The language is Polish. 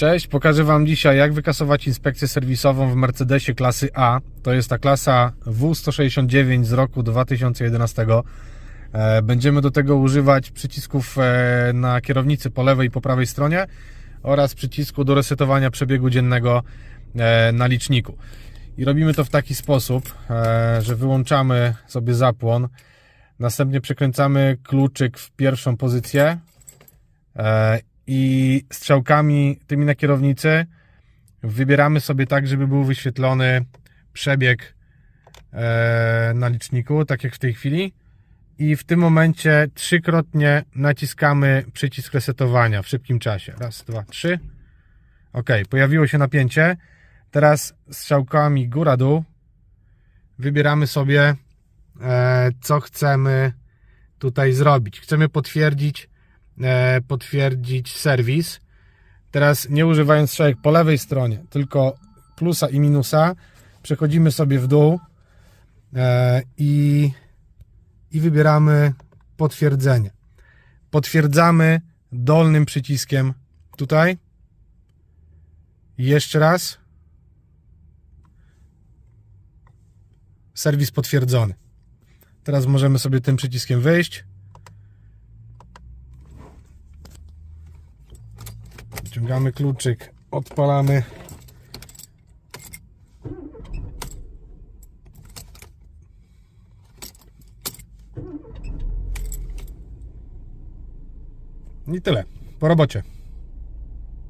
Cześć, pokażę Wam dzisiaj jak wykasować inspekcję serwisową w Mercedesie klasy A. To jest ta klasa W169 z roku 2011. E, Będziemy do tego używać przycisków e, na kierownicy po lewej i po prawej stronie oraz przycisku do resetowania przebiegu dziennego e, na liczniku. I robimy to w taki sposób, że wyłączamy sobie zapłon, następnie przekręcamy kluczyk w pierwszą pozycję i strzałkami tymi na kierownicy wybieramy sobie tak, żeby był wyświetlony przebieg e, na liczniku, tak jak w tej chwili. I w tym momencie trzykrotnie naciskamy przycisk resetowania w szybkim czasie. Raz, dwa, trzy. Ok, pojawiło się napięcie. Teraz strzałkami góra-dół wybieramy sobie, e, co chcemy tutaj zrobić. Chcemy potwierdzić potwierdzić serwis. Teraz nie używając strzałek po lewej stronie, tylko plusa i minusa, przechodzimy sobie w dół e, i, i wybieramy potwierdzenie. Potwierdzamy dolnym przyciskiem tutaj. Jeszcze raz. Serwis potwierdzony. Teraz możemy sobie tym przyciskiem wyjść. Wciągamy kluczyk, odpalamy. I tyle. Po robocie.